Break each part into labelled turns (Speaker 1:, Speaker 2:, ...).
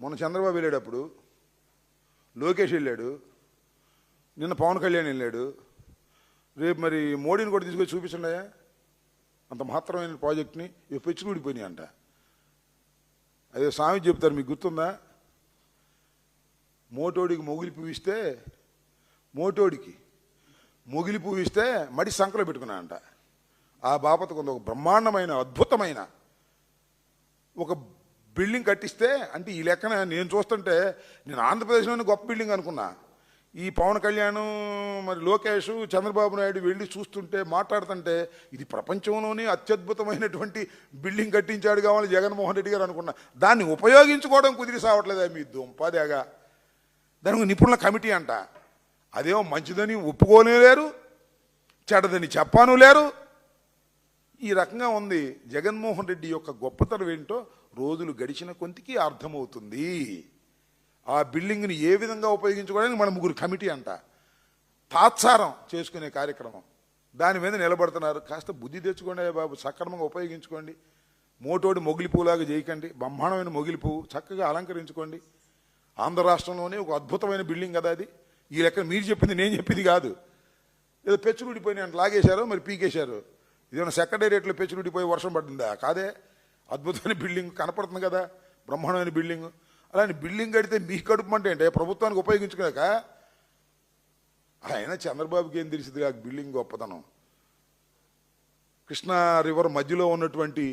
Speaker 1: మొన్న చంద్రబాబు వెళ్ళేటప్పుడు లోకేష్ వెళ్ళాడు నిన్న పవన్ కళ్యాణ్ వెళ్ళాడు. రేపు మరి మోడీని కూడా తీసుకొచ్చి చూపించండియా అంత మహత్తరమైన ప్రాజెక్ట్ని ఇవి పెచ్చుకుడిపోయినాయి అంట అదే స్వామి చెప్తారు మీకు గుర్తుందా? మోటోడికి మొగిలి పువ్విస్తే మోటోడికి మొగిలి పువ్విస్తే మడి సంకలో పెట్టుకున్నా అంట ఆ బాపత కొంత ఒక బ్రహ్మాండమైన అద్భుతమైన ఒక బిల్డింగ్ కట్టిస్తే అంటే ఈ లెక్కన నేను చూస్తుంటే నేను ఆంధ్రప్రదేశ్లోనే గొప్ప బిల్డింగ్ అనుకున్నా. ఈ పవన్ కళ్యాణ్ మరి లోకేష్ చంద్రబాబు నాయుడు వెళ్ళి చూస్తుంటే మాట్లాడుతుంటే ఇది ప్రపంచంలోనే అత్యద్భుతమైనటువంటి బిల్డింగ్ కట్టించాడు కావాలి జగన్మోహన్ రెడ్డి గారు అనుకున్నా. దాన్ని ఉపయోగించుకోవడం కుదిరి సావట్లేదా మీ దుంపదేగా దానికి నిపుణుల కమిటీ అంట. అదేమో మంచిదని ఒప్పుకోనే లేరు చెడ్డదని చెప్పాను లేరు. ఈ రకంగా ఉంది. జగన్మోహన్ రెడ్డి యొక్క గొప్పతనం ఏంటో రోజులు గడిచిన కొంతికి అర్థమవుతుంది. ఆ బిల్డింగ్ని ఏ విధంగా ఉపయోగించుకోవడానికి మన ముగ్గురు కమిటీ అంట. తాత్సారం చేసుకునే కార్యక్రమం. దాని మీద నిలబడుతున్నారు. కాస్త బుద్ధి తెచ్చుకోండి బాబు సక్రమంగా ఉపయోగించుకోండి. మోటోడి మొగిలి పువ్వులాగా చేయకండి బ్రహ్మాండమైన మొగిలి పువ్వు చక్కగా అలంకరించుకోండి. ఆంధ్ర రాష్ట్రంలోనే ఒక అద్భుతమైన బిల్డింగ్ కదా అది. ఈ లెక్క మీరు చెప్పింది నేను చెప్పింది కాదు. ఏదో పెచ్చులుడిపోయిన లాగేశారు మరి పీకేశారు. ఇదేమన్నా సెక్రటేరియట్లో పెచ్చులుడిపోయి వర్షం పడిందా? కాదే. అద్భుతమైన బిల్డింగ్ కనపడుతుంది కదా బ్రహ్మాండమైన బిల్డింగ్. అలాంటి బిల్డింగ్ కడితే మీ కడుపు అంటే ఏంటి? ప్రభుత్వానికి ఉపయోగించుకోక ఆయన చంద్రబాబుకి ఏం తెలిసింది ఆ బిల్డింగ్ గొప్పతనం. కృష్ణా రివర్ మధ్యలో ఉన్నటువంటి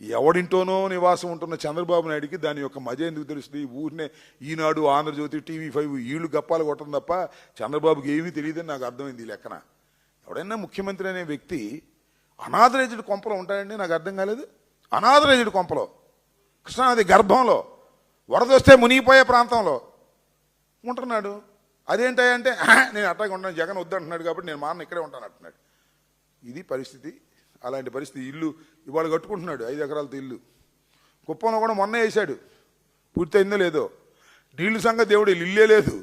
Speaker 1: ఎవడింటోనో నివాసం ఉంటున్న చంద్రబాబు నాయుడికి దాని యొక్క మజ ఎందుకు తెలుస్తుంది? ఊరినే ఈనాడు ఆంధ్రజ్యోతి టీవీ ఫైవ్ ఈళ్ళు గప్పాలు కొట్టడం తప్ప చంద్రబాబుకి ఏమీ తెలియదని నాకు అర్థమైంది ఈ లెక్కన. ఎవడైనా ముఖ్యమంత్రి అనే వ్యక్తి అనాథరైజ్డ్ కొంపలు ఉంటాడండి నాకు అర్థం కాలేదు. అనాథరైజ్డ్ కొంపలో కృష్ణానది గర్భంలో వరద వస్తే మునిగిపోయే ప్రాంతంలో ఉంటున్నాడు. అదేంటంటే నేను అట్టాగే ఉంటాను జగన్ వద్దంటున్నాడు కాబట్టి నేను మా అన్న ఇక్కడే ఉంటాను అంటున్నాడు. ఇది పరిస్థితి అలాంటి పరిస్థితి ఇల్లు ఇవాళ కట్టుకుంటున్నాడు ఐదు ఎకరాలతో ఇల్లు. కుప్పంలో కూడా మొన్న వేసాడు పూర్తయిందో లేదో. నీళ్ళు సంగతి దేవుడు ఇల్లే లేదు.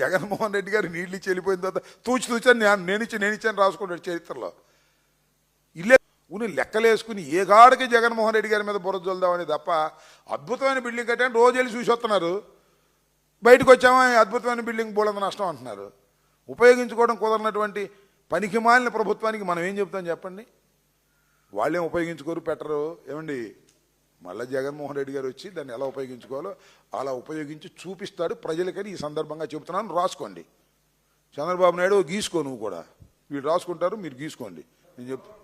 Speaker 1: జగన్మోహన్ రెడ్డి గారు నీళ్ళు ఇచ్చి వెళ్ళిపోయిన తర్వాత తూచి తూచాను నేను ఇచ్చి నేను ఇచ్చాను రాసుకుంటాడు చరిత్రలో. ఉని లెక్కలేసుకుని ఏ గాడికి జగన్మోహన్ రెడ్డి గారి మీద బుర్ర చల్దామని తప్ప అద్భుతమైన బిల్డింగ్ కట్టాను రోజు వెళ్ళి చూసి వస్తున్నారు. బయటకు వచ్చామా? అద్భుతమైన బిల్డింగ్ బోలంత నష్టం అంటున్నారు. ఉపయోగించుకోవడం కుదరనటువంటి పనికి మాలిన ప్రభుత్వానికి మనం ఏం చెప్తాం చెప్పండి? వాళ్ళేం ఉపయోగించుకోరు పెట్టరు. ఏమండి? మళ్ళీ జగన్మోహన్ రెడ్డి గారు వచ్చి దాన్ని ఎలా ఉపయోగించుకోవాలో అలా ఉపయోగించి చూపిస్తాడు. ప్రజలకని ఈ సందర్భంగా చెబుతున్నాను. రాసుకోండి. చంద్రబాబు నాయుడు గీసుకో నువ్వు కూడా. వీళ్ళు రాసుకుంటారు మీరు గీసుకోండి. నేను చెప్తాను